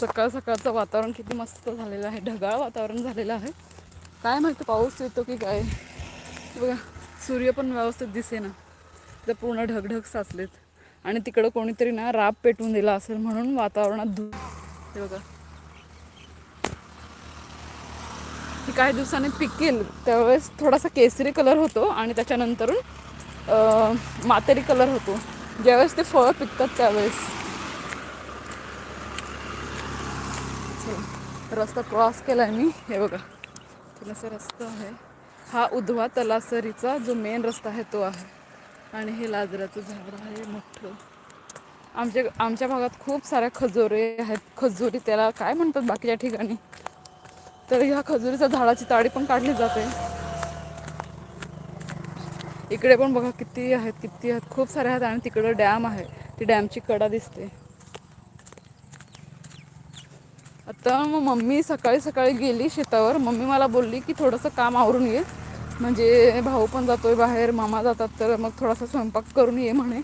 सकाळ सकाळचं वातावरण किती मस्त झालेलं आहे. ढगाळ वातावरण झालेलं आहे. काय माहिती पाऊस येतो की काय. बघा सूर्य पण व्यवस्थित दिसे ना तर पूर्ण ढगढग साचलेत. आणि तिकडं कोणीतरी ना राब पेटवून दिला असेल म्हणून वातावरणात धु हे बघा. ही काही दिवसांनी पिकेल. त्यावेळेस थोडासा केसरी कलर होतो आणि त्याच्यानंतरून मातेरी कलर होतो. ज्यावेळेस ते फळं पिकतात त्यावेळेस चला, रस्ता क्रॉस केला आहे मी. हे बघा. थोडासा रस्ता आहे. हा उधवा तलासरीचा जो मेन रस्ता आहे तो आहे. आणि हे लाजराचं झाड आहे मोठं. आमच्या आमच्या भागात खूप साऱ्या खजोरे आहेत. खजुरी त्याला काय म्हणतात बाकीच्या ठिकाणी? तर ह्या खजुरीच्या झाडाची ताडी पण काढली जाते. इकडे पण बघा किती आहेत किती आहेत. खूप सारे आहेत आणि तिकडं डॅम आहे. ती डॅमची कडा दिसते. आता मग मम्मी सकाळी सकाळी गेली शेतावर. मम्मी मला बोलली की थोडंसं काम आवरून ये. म्हणजे भाऊ पण जातोय बाहेर मामा जातात तर मग थोडासा स्वयंपाक करून ये म्हणे.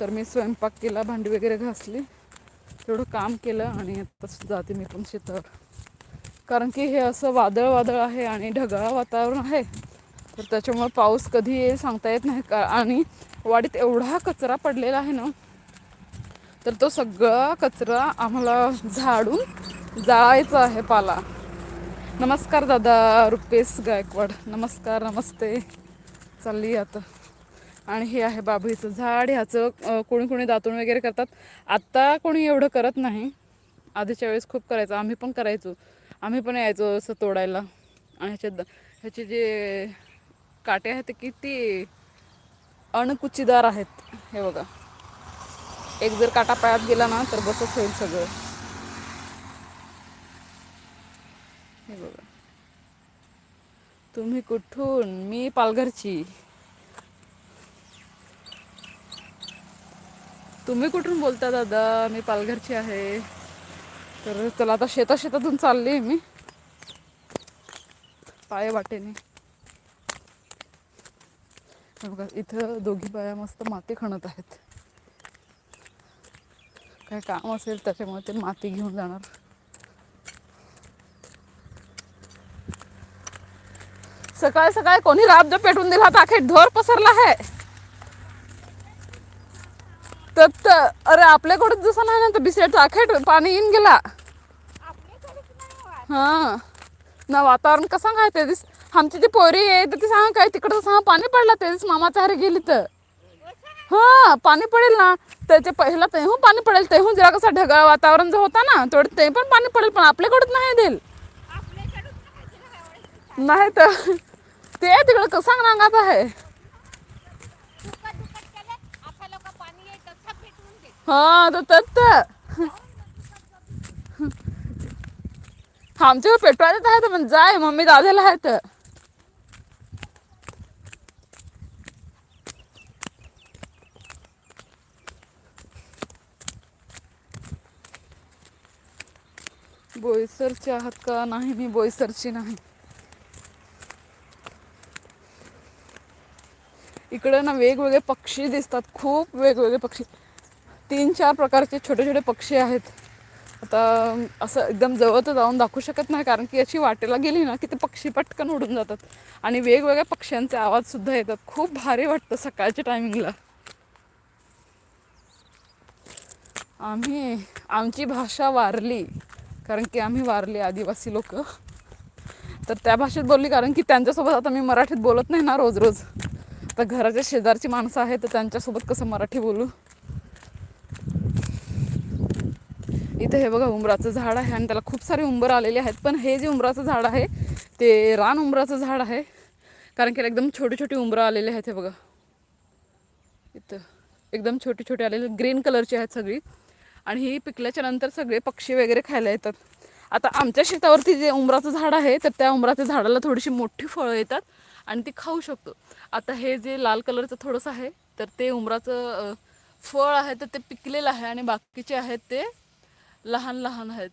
तर मी स्वयंपाक केला भांडी वगैरे घासली. थोडं काम केलं आणि आता जाते मी पण शेतावर. कारण की हे असं वादळ वादळ आहे आणि ढगाळ वातावरण आहे. तर त्याच्यामुळे पाऊस कधी येईल सांगता येत नाही. का आणि वाडीत एवढा कचरा पडलेला आहे ना तर तो सगळा कचरा आम्हाला झाडून जाळायचा आहे पाला. नमस्कार दादा रुपेश गायकवाड. नमस्कार नमस्ते. चालली आता. आणि हे आहे बाभळीचं झाड. ह्याचं कोणी कोणी दातून वगैरे करतात. आत्ता कोणी एवढं करत नाही. आधीच्या वेळेस खूप करायचं. आम्ही पण करायचो. आम्ही पण यायचो असं तोडायला. आणि ह्याचे द- ह्याचे जे काटे आहेत ते किती अणकुचीदार आहेत. हे बघा. एक जर काटा पायात गेला ना तर बसच होईल सगळं. हे बघा. तुम्ही कुठून? मी पालघरची. तुम्ही कुठून बोलता दादा? मी पालघरची आहे. तर चला आता शेता शेतातून चालली मी. पाय वाटेने. हे बघा इथं दोघी बाया मस्त माती खणत आहेत. काय काम असेल त्याच्यामुळे ते माती घेऊन जाणार. सकाळी सकाळी कोणी राब जो पेटून दिला होता अखेर ढोर पसरला आहे. तर तर- अरे आपल्याकडे जसं नाही ना तर बिसेटचा अखेट पाणी येऊन गेला. हा. ना वातावरण कसं काय ते दिस आमची ती पोरी आहे तर ती सांग काय तिकडं सांग पाणी पडलं ते दिवस मामाच्या घरी गेली तर. हा पाणी पडेल ना. त्याचे पहिला तेहून पाणी पडेल तेहून जरा कसं ढगाळ वातावरण जो होता ना तेवढं ते पण पाणी पडेल पण आपल्याकडून नाही देईल नाही तर ते तिकडं कसं नांगात आहे. हा तर तर तर. आमच्या पेटवायचं आहे तर मग जाय मम्मी दादाला आहे तर बोईसरची आहात का नाही मी बोईसरची नाही. इकडं ना वेगवेगळे पक्षी दिसतात खूप वेगवेगळे पक्षी. तीन चार प्रकारचे छोटे छोटे पक्षी आहेत. आता असं एकदम जवळ तर जाऊन दाखवू शकत नाही कारण की याची वाटेला गेली ना की ते पक्षी पटकन उडून जातात. आणि वेगवेगळ्या पक्ष्यांचे आवाजसुद्धा येतात. खूप भारी वाटतं सकाळच्या टायमिंगला आम्ही आमची भाषा वारली कारण की आम्ही वारली आदिवासी लोक. तर त्या भाषेत बोलली कारण की त्यांच्यासोबत आता मी मराठीत बोलत नाही ना रोज रोज. आता घराच्या शेजारची माणसं आहेत तर त्यांच्यासोबत कसं मराठी बोलू? इथे हे बघा उंबराचं झाड आहे आणि त्याला खूप सारे उंबर आलेले आहेत. पण हे जे उंबराचं झाड आहे ते रान उंबराचं झाड आहे. कारण की एकदम छोटी छोटी उंबरं आलेले आहेत हे बघा. इथं एकदम छोटे छोटे आलेले ग्रीन कलरची आहेत सगळी. आणि ही पिकल्याच्या नंतर सगळे पक्षी वगैरे खायला येतात. आता आमच्या शेतावरती जे उंबराचं झाड आहे तर त्या उंबराच्या झाडाला थोडीशी मोठी फळं येतात आणि ती खाऊ शकतो. आता हे जे लाल कलरचं थोडंसं आहे तर ते उंबराचं फळ आहे तर ते पिकलेलं आहे आणि बाकीचे आहेत ते लहान लहान आहेत.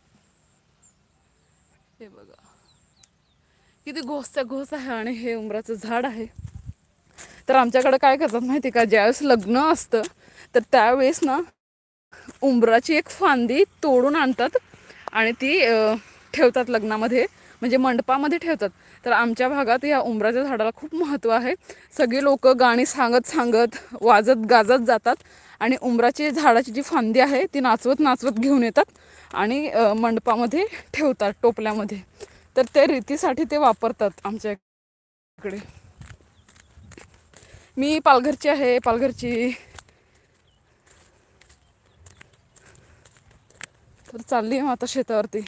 हे बघा. किती घोसचा घोस आहे आणि हे उंबराचं झाड आहे. तर आमच्याकडे काय करतात माहिती का? ज्यावेळेस लग्न असतं तर त्यावेळेस ना उंबराची एक फांदी तोडून आणतात आणि ती ठेवतात लग्नामध्ये म्हणजे मंडपामध्ये ठेवतात. तर आमच्या भागात या उंबराच्या झाडाला खूप महत्त्व आहे. सगळी लोक गाणी सांगत सांगत वाजत गाजत जातात आणि उंबराची झाडाची जी फांदी आहे ती नाचवत नाचवत घेऊन येतात आणि मंडपामध्ये ठेवतात टोपल्यामध्ये. तर त्या रीतीसाठी ते वापरतात आमच्या इकडे. मी पालघरची आहे पालघरची. तर चालली आहे आता शेतावरती.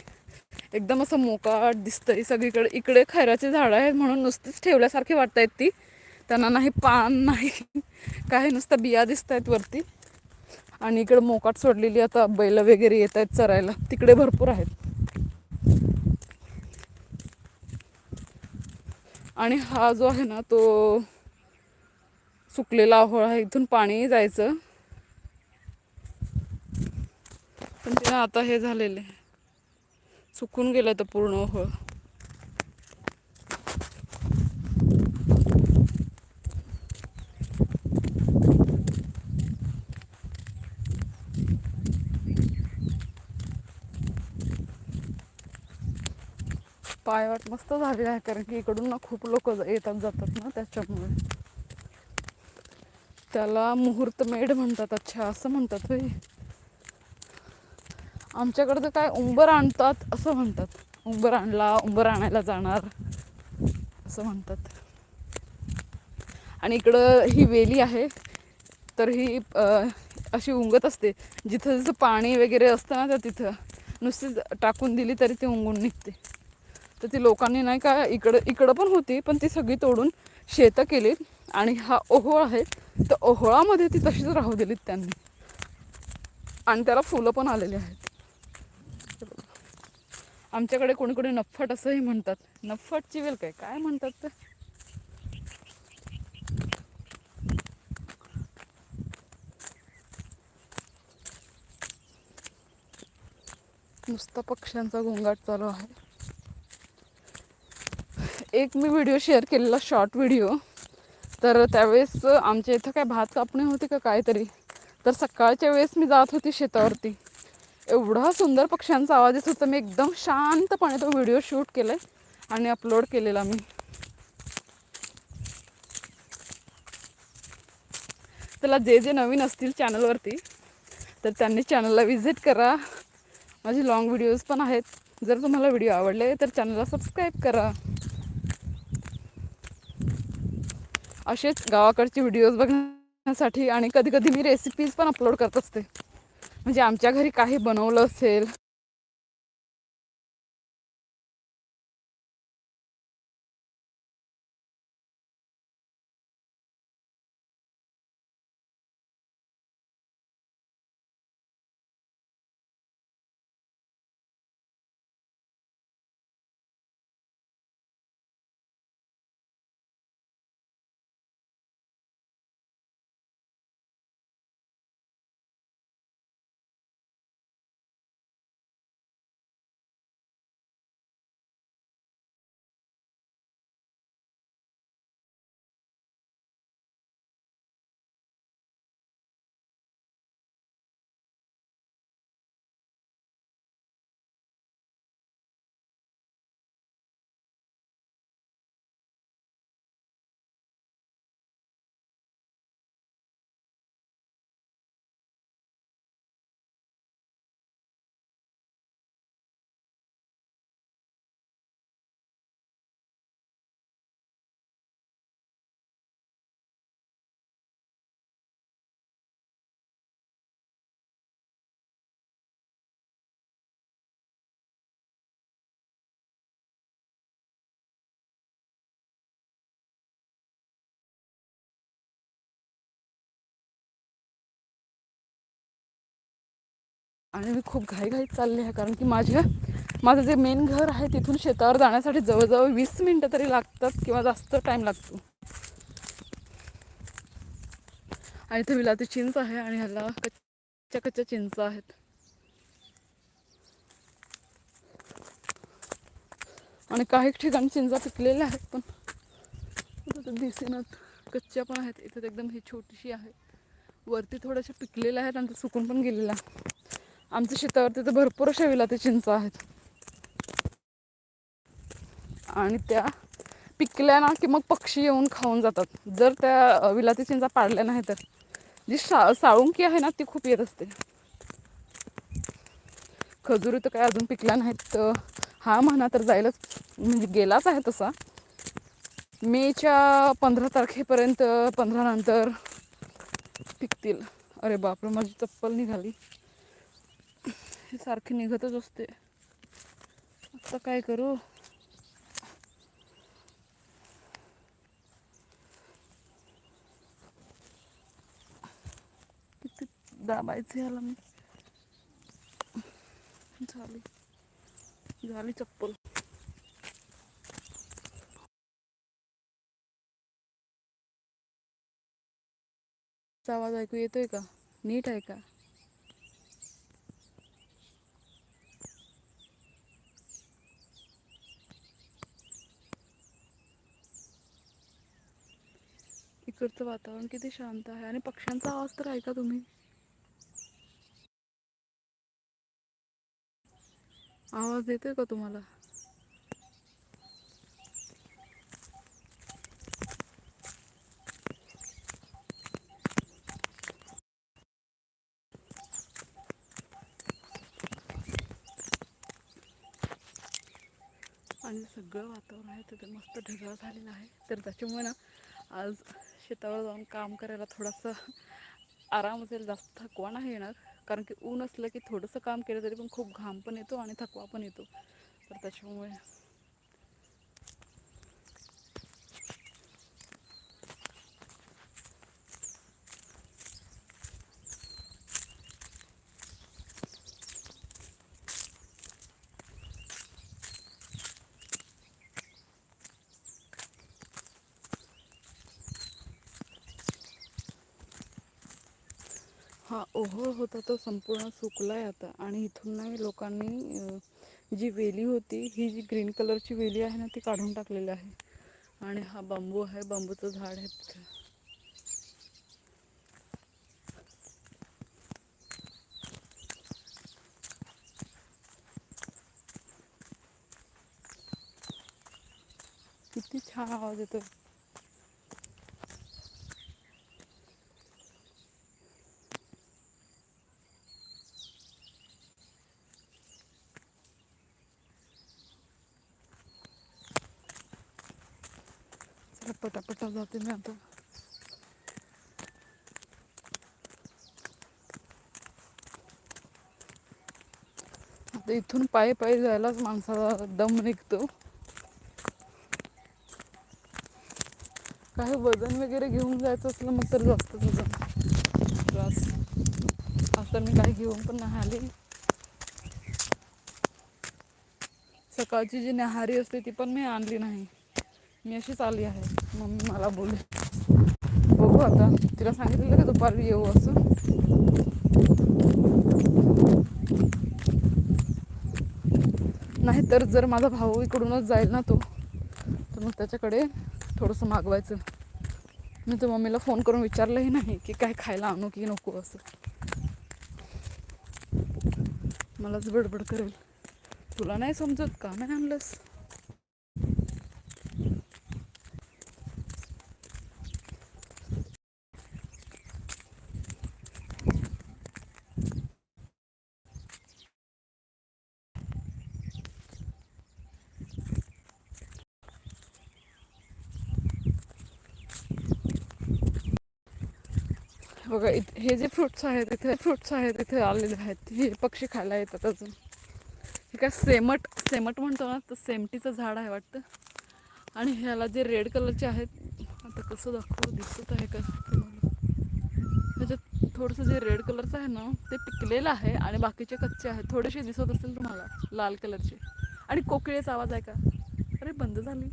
एकदम असं मोकाट दिसतंय. सगळीकडे इकडे खैराचे झाडं आहेत म्हणून नुसतीच ठेवल्यासारखी वाटत आहेत ती. त्यांना नाही पान नाही काही नुसतं बिया दिसत आहेत वरती. आणि इकडे मोकाट सोडलेली आता बैल वगैरे येत आहेत चरायला. तिकडे भरपूर आहेत. आणि हा जो आहे ना तो सुकलेला आहोळ आहे. इथून पाणी जायचं. पण ते आता हे झालेलं आहे. सुकून गेलं तर पूर्ण ओहळ. पायवाट मस्त झालेला आहे कारण की इकडून ना खूप लोक येतात जातात ना त्याच्यामुळे. त्याला मुहूर्त मेढ म्हणतात अच्छा असं म्हणतात होय. आमच्याकडे तर काय उंबर आणतात असं म्हणतात. उंबर आणला उंबर आणायला जाणार असं म्हणतात. आणि इकडं ही वेली आहे. तर ही अशी उंगत असते. जिथं जिथं पाणी वगैरे असतं ना तर तिथं. नुसती टाकून दिली तरी ती उंगून निघते. तर ती लोकांनी नाही का इकडं इकडं पण होती पण ती सगळी तोडून शेतं केली. आणि हा ओहोळ आहे. तर ओहोळामध्ये ती तशीच राहू दिलीत त्यांनी. आणि त्याला फुलं पण आलेली आहेत. आमच्याकडे कोणी कोणी नफ्फट असंही म्हणतात. नफट चिवेल काय? काय म्हणतात ते? नुसता पक्ष्यांचा गोंगाट चालू आहे. एक मी व्हिडिओ शेअर केलेला शॉर्ट व्हिडिओ. तर त्यावेळेस आमच्या इथं काय भात कापणी होती का काहीतरी? तर सकाळच्या वेळेस मी जात होती शेतावरती. एवढा सुंदर पक्ष्यांचा आवाज येत होता. मी एकदम शांतपणे तो व्हिडिओ शूट केलाय आणि अपलोड केलेला मी. त्याला जे जे नवीन असतील चॅनलवरती तर त्यांनी चॅनलला व्हिजिट करा. माझे लॉंग व्हिडिओज पण आहेत. जर तुम्हाला व्हिडिओ आवडले तर चॅनलला सबस्क्राईब करा. असेच गावाकडचे व्हिडिओज बघण्यासाठी आणि कधी कधी मी रेसिपीज पण अपलोड करत असते. म्हणजे आमच्या घरी काही बनवलं असेल. आणि मी खूप घाईघाईत चालले आहे कारण की माझ्या माझं जे मेन घर आहे तिथून शेतावर जाण्यासाठी जवळजवळ वीस मिनटं तरी लागतात किंवा जास्त टाईम लागतो. आणि इथे विलाती चिंच आहे आणि ह्याला कच्च्या कच्च्या चिंच आहेत. आणि काही ठिकाणी चिंचा पिकलेल्या आहेत पण दिसेनात कच्च्या पण आहेत. इथे तर एकदम ही छोटीशी आहे. वरती थोड्याशा पिकलेल्या आहेत आणि ते सुकून पण गेलेल्या आमच्या शेतावरती तर भरपूर अशा विलाती चिंच आहेत. आणि त्या पिकल्या ना की मग पक्षी येऊन खाऊन जातात. जर त्या विलाती चिंचा पाडल्या नाही तर. जी शा साळुंकी आहे ना ती खूप येत असते. खजुरी तर काय अजून पिकल्या नाहीत तर हा म्हणा तर जायलाच म्हणजे गेलाच आहे तसा. मेच्या पंधरा तारखेपर्यंत पंधरा नंतर पिकतील. अरे बापरे माझी चप्पल निघाली. हे सारखी निघतच असते. आता काय करू? किती दाबायचं याला मी? झाली. झाली चप्पल. चा आवाज ऐकू येतोय का? नीट आहे का? इकडचं वातावरण किती शांत आहे आणि पक्ष्यांचा आवाज तर ऐका तुम्ही. आवाज येतोय का तुम्हाला? आणि सगळं वातावरण आहे तिथे मस्त ढगाळ झालेलं आहे. तर त्याच्यामुळे ना आज शेतावर जाऊन काम करायला थोडासा आराम असेल जास्त थकवा नाही येणार. कारण की ऊन असलं की थोडंसं काम केलं तरी पण खूप घाम पण येतो आणि थकवा पण येतो. तर त्याच्यामुळे हा ओहोळ होता तो संपूर्ण सुकला आहे आता. आणि इथून नाही लोकांनी जी वेली होती ही जी ग्रीन कलरची वेली आहे ना ती काढून टाकलेली आहे. आणि हा बांबू आहे बांबूचं झाड आहे तिथे. किती छान आवाज येतो चला पटापटा जाते मी आता आता इथून पायी पायी जायलाच माणसाला दम निघतो. काही वजन वगैरे घेऊन जायचं असलं मग तर जास्त वजन. त्रास. आज तर मी काही घेऊन पण नाही आली. सकाळची जी न्याहारी असते ती पण मी आणली नाही. मी अशीच आली आहे. मम्मी मला बोलली. बघू आता. तिला सांगितलेलं का दुपारी येऊ असं? नाहीतर जर माझा भाऊ इकडूनच जाईल ना तो तर मग त्याच्याकडे थोडंसं मागवायचं. मी तर मम्मीला फोन करून विचारलंही नाही की काय खायला आणू की नको असं. मलाच बडबड करेल. तुला नाही समजत का? नाही आणलंस? बघा इथे हे जे फ्रुट्स आहेत इथे फ्रुट्स आहेत इथे आलेले आहेत हे पक्षी खायला येतात अजून. हे काय सेमट सेमट म्हणतो ना तर सेमटीचं झाड आहे वाटतं. आणि ह्याला जे रेड कलरचे आहेत आता कसं दाखवू दिसत आहे का? तुम्हाला ह्याच्यात थोडंसं जे रेड कलरचं आहे ना ते पिकलेलं आहे आणि बाकीचे कच्चे आहेत. थोडेसे दिसत असतील तुम्हाला लाल कलरचे आणि कोकिळेचा आवाज आहे का? अरे बंद झाली.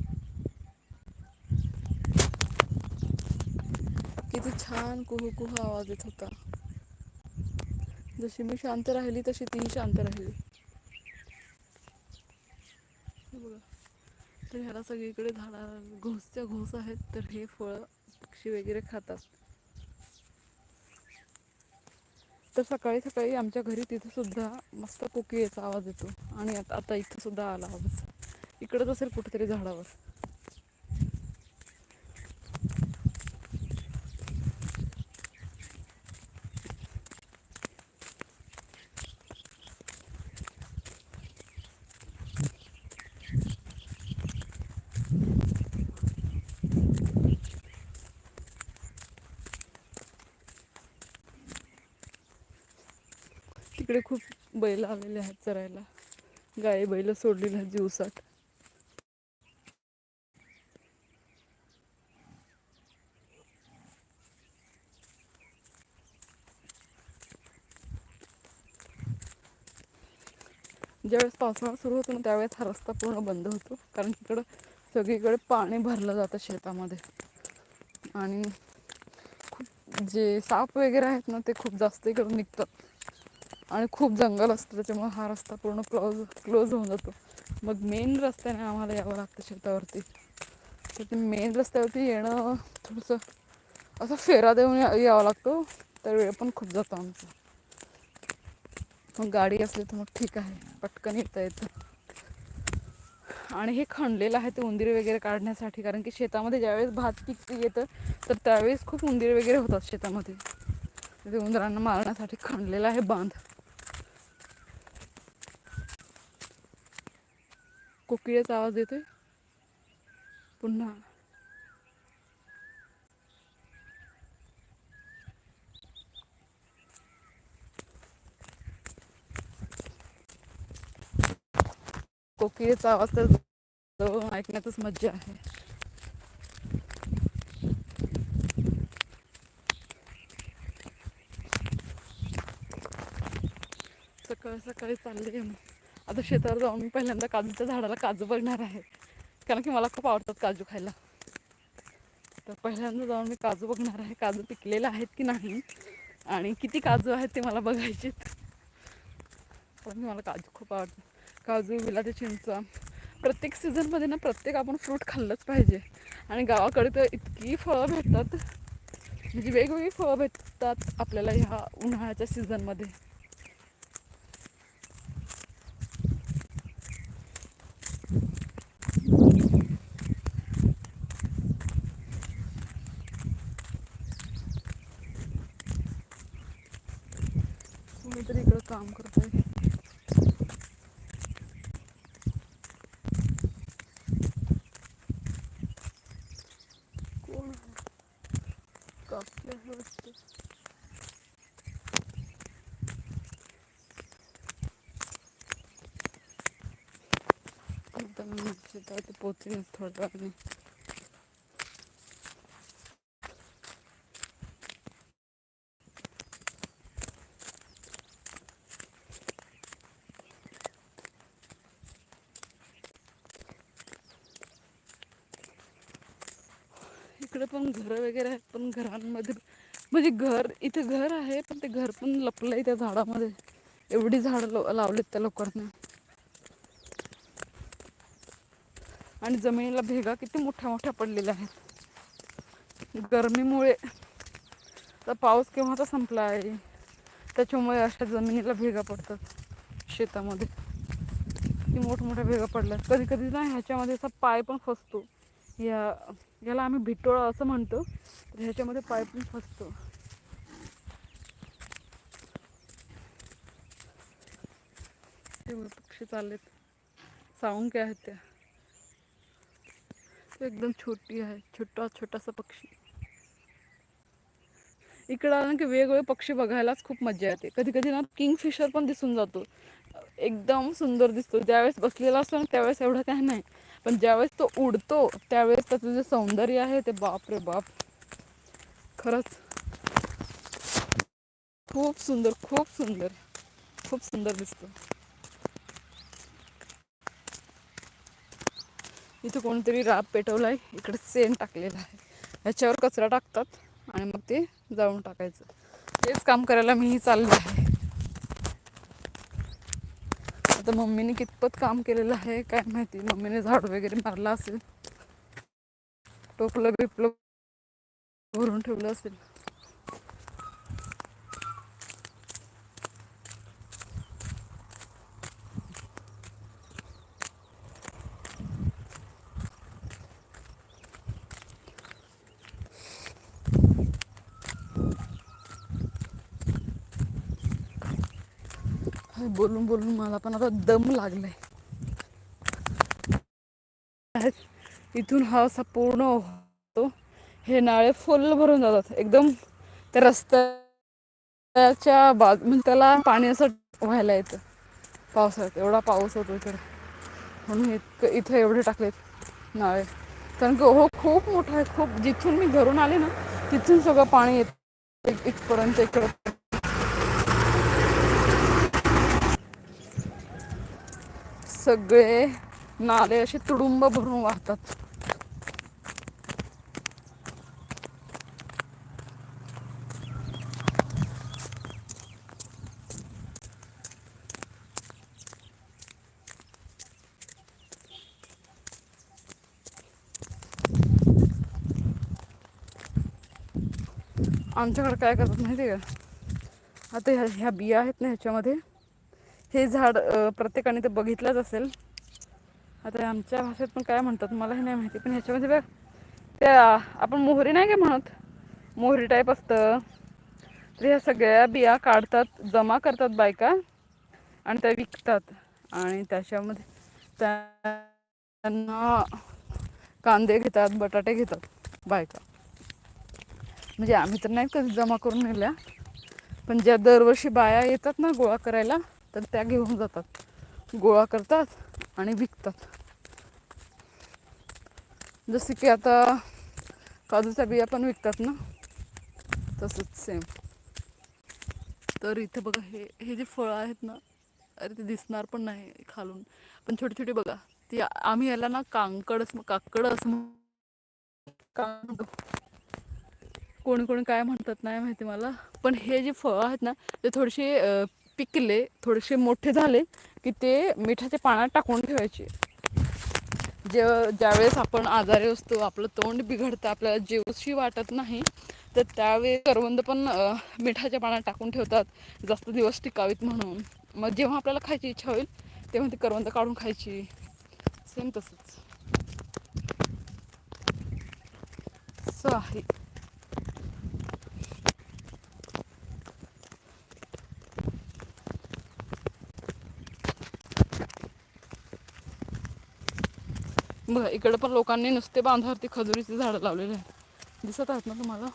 किती छान कुहू कुहू आवाज येत होता. जशी मी शांत राहिली तशी तीही शांत राहिली. बघा. तर ह्याला सगळीकडे झाडा घोसच्या घोस आहेत तर हे फळं पक्षी वगैरे खातात. तर सकाळी सकाळी आमच्या घरी तिथं सुद्धा मस्त कोकिळेचा आवाज येतो. आणि आता आता इथं सुद्धा आला आवाज. इकडंच असेल कुठेतरी झाडावर. तिकडे खूप बैल आलेले आहेत चरायला. गाई बैल सोडलेली आहेत दिवसात. ज्यावेळेस पावसाळा सुरू होतो ना त्यावेळेस हा रस्ता पूर्ण बंद होतो. कारण तिकडं सगळीकडे पाणी भरलं जातं शेतामध्ये. आणि खूप जे साप वगैरे आहेत ना ते खूप जास्त इकडून निघतात. आणि खूप जंगल असतं त्याच्यामुळे हा रस्ता पूर्ण क्लोज क्लोज होऊन जातो. मग मेन रस्त्याने आम्हाला यावं लागतं शेतावरती. तर ते मेन रस्त्यावरती येणं थोडंसं असं फेरा देऊन या- यावं लागतो. तर वेळ पण खूप जातो आमचा. मग गाडी असली तर मग ठीक आहे. पटकन येता येतं. आणि हे खणलेलं आहे ते उंदीर वगैरे काढण्यासाठी कारण की शेतामध्ये ज्यावेळेस भात पीक येतं तर त्यावेळेस खूप उंदीर वगैरे होतात शेतामध्ये. ते उंदरांना मारण्यासाठी खणलेलं आहे बांध. कोकिळेचा आवाज देतोय पुन्हा. कोकिळेचा आवाज तर ऐकण्यातच मज्जा आहे. सकाळी सकाळी चालले मग आता शेतावर जाऊन मी पहिल्यांदा काजूच्या झाडाला काजू बघणार आहे. कारण की मला खूप आवडतात काजू खायला. तर पहिल्यांदा जाऊन मी काजू बघणार आहे. काजू पिकलेले आहेत की नाही आणि किती काजू आहेत ते मला बघायचे पण मला काजू खूप आवडतात. काजू विलायती चिंच. प्रत्येक सीझनमध्ये ना प्रत्येक आपण फ्रूट खाल्लंच पाहिजे. आणि गावाकडे तर इतकी फळं भेटतात. म्हणजे वेगवेगळी फळं भेटतात आपल्याला ह्या उन्हाळ्याच्या सीझनमध्ये कोणीतरी इकडं काम करतोय कोण कसले वाटतं एकदम शेतात पोचली थोड्या वेळाने इकडे पण घरं वगैरे पण घरांमध्ये म्हणजे घर इथे घर आहे पण ते घर पण लपलंय त्या झाडामध्ये. एवढी झाडं लो लावलीत त्या लोकांना. आणि जमिनीला भेगा किती मोठ्या मोठ्या पडलेल्या आहेत. गरमीमुळे तर पाऊस केव्हाचा संपला आहे त्याच्यामुळे अशा जमिनीला भेगा पडतात शेतामध्ये. किती मोठमोठ्या भेगा पडल्या कधी कधी ना ह्याच्यामध्ये असा पाय पण फसतो. या याला आम्ही भिटोळा असं म्हणतो. तर ह्याच्यामध्ये पाय फसतो. पक्षी चाललेत? सावंके आहेत त्या? एकदम छोटी आहे छोटा छोटासा पक्षी. इकडं आलं की वेगवेगळे पक्षी बघायलाच खूप मजा येते. कधी कधी ना किंगफिशर पण दिसून जातो. एकदम सुंदर दिसतो. ज्यावेळेस बसलेला असतो ना त्यावेळेस एवढं काही नाही. पण ज्यावेळेस तो उडतो त्यावेळेस त्याचं जे सौंदर्य आहे ते बाप रे बाप. खरंच. खूप सुंदर खूप सुंदर. खूप सुंदर दिसतो. इथे कोणतरी राब पेटवलाय इकडे सेन टाकलेला आहे. ह्याच्यावर कचरा टाकतात आणि मग ते जाळून टाकायचं. तेच काम करायला मीही चालले आहे. आता मम्मीने कितपत काम केलेलं आहे काय माहिती. मम्मीने झाड वगैरे मारला असेल टोपलं बिपलं भरून ठेवलं असेल. बोलून बोलून मला पण आता दम लागलाय. इथून हा असा पूर्ण होतो. हे नाळे फुल भरून जातात. एकदम त्या रस्त्याच्या बाजू म्हणजे त्याला पाणी असं व्हायला येतं. पावसाळ्यात. एवढा पाऊस होतो इकडे. म्हणून इतकं इथं एवढे टाकलेत नाळे. कारण की हो खूप मोठा आहे. खूप जिथून मी घरून आले ना तिथून सगळं पाणी येत. इथपर्यंत इकडं. सगळे नाले असे तुडुंब भरून वाहतात. आमच्याकडे काय करतात माहिती आहे का? आता ह्या ह्या बिया आहेत ना ह्याच्यामध्ये हे झाड प्रत्येकाने ते बघितलंच असेल. आता आमच्या भाषेत पण काय म्हणतात मला हे नाही माहिती पण ह्याच्यामध्ये बघ त्या आपण मोहरी नाही का म्हणत? मोहरी टाईप असतं. तर ह्या सगळ्या बिया काढतात जमा करतात बायका आणि त्या विकतात. आणि त्याच्यामध्ये त्यांना कांदे घेतात बटाटे घेतात बायका. म्हणजे आम्ही तर नाही कधी जमा करून नेल्या पण ज्या दरवर्षी बाया येतात ना गोळा करायला तर त्या घेऊन जातात. गोळा करतात आणि विकतात. जसे की आता काजूच्या बिया पण विकतात ना? तसंच सेम तर इथे बघा हे हे जे फळं आहेत ना अरे ते दिसणार पण नाही खालून. पण छोटी छोटी बघा ती आम्ही याला ना कांकड असं काकड असं म्हण- कोणी कोणी काय म्हणतात नाही माहिती मला. पण हे जे फळं आहेत ना ते थोडेसे पिकले थोडेसे मोठे झाले की ते मिठाच्या पाण्यात टाकून ठेवायचे. जे ज्यावेळेस आपण आजारी असतो आपलं तोंड बिघडतं आपल्याला जेवशी वाटत नाही तर त्यावेळी करवंद पण मिठाच्या पाण्यात टाकून ठेवतात जास्त दिवस टिकावीत म्हणून. मग जेव्हा आपल्याला खायची इच्छा होईल तेव्हा ती करवंद काढून खायची. सेम तसंच. असं आहे बघा इकडे पण लोकांनी नुसते बांधावरती खजुरीची झाडं लावलेली आहेत. दिसत आहेत ना तुम्हाला?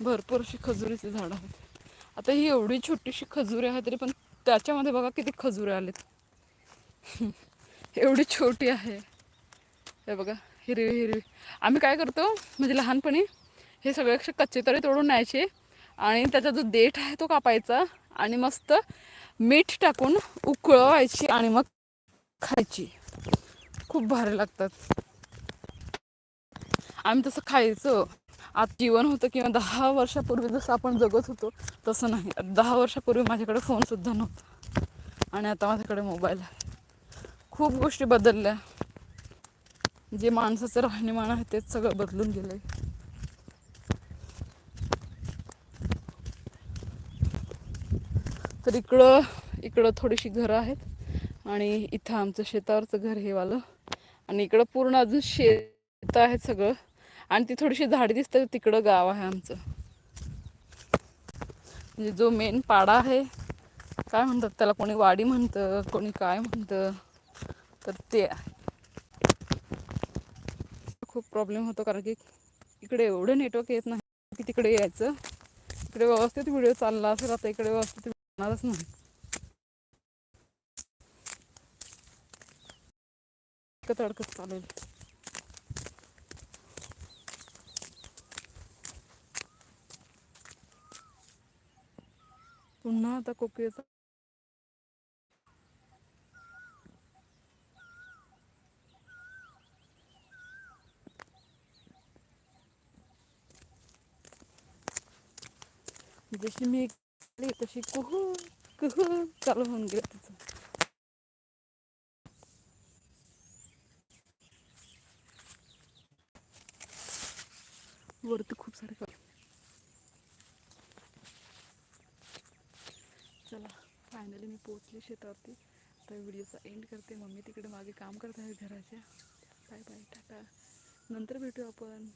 भरपूर अशी खजुरीची झाडं आहेत. आता ही एवढी छोटीशी खजुरी आहे तरी पण त्याच्यामध्ये बघा किती खजुरे आलेत. एवढी छोटी आहे. हे बघा हिरवी हिरवी. आम्ही काय करतो म्हणजे लहानपणी हे सगळे कच्चे तरी तोडून न्यायचे आणि त्याचा जो देठ आहे तो कापायचा आणि मस्त मीठ टाकून उकळवायची आणि मग खायची. खूप भारी लागतात. आम्ही तसं खायचं. आज जीवन होतं किंवा दहा वर्षापूर्वी जसं आपण जगत होतो तसं नाही. दहा वर्षापूर्वी माझ्याकडे फोनसुद्धा नव्हता. आणि आता माझ्याकडे मोबाईल आहे. खूप गोष्टी बदलल्या. जे माणसाचं राहणीमान आहे तेच सगळं बदलून गेलंय. तर इकडं इकडं थोडीशी घरं आहेत. आणि इथं आमचं शेतावरचं घर हे वालं. आणि इकडं पूर्ण अजून शेत आहे सगळं. आणि ती थोडीशी झाडी दिसतात तिकडं गाव आहे आमचं. म्हणजे जो मेन पाडा आहे काय म्हणतात त्याला कोणी वाडी म्हणतं कोणी काय म्हणतं तर ते खूप प्रॉब्लेम होतो कारण की इकडे एवढं नेटवर्क येत नाही की तिकडे यायचं. इकडे व्यवस्थित व्हिडिओ चालला असेल आता इकडे व्यवस्थित होणारच नाही. अडकत अडकत चालेल पुन्हा आता कोकिळेचा जशी मी आली तशी कुहू कुहू चालू होऊन गेलं तिचं वरती खूप सारे चला फायनली मी पोचली शेतावरती. तर व्हिडिओचा एंड करते. मम्मी तिकडे मागे काम करत आहे घराच्या. Bye bye tata. नंतर भेटू आपण.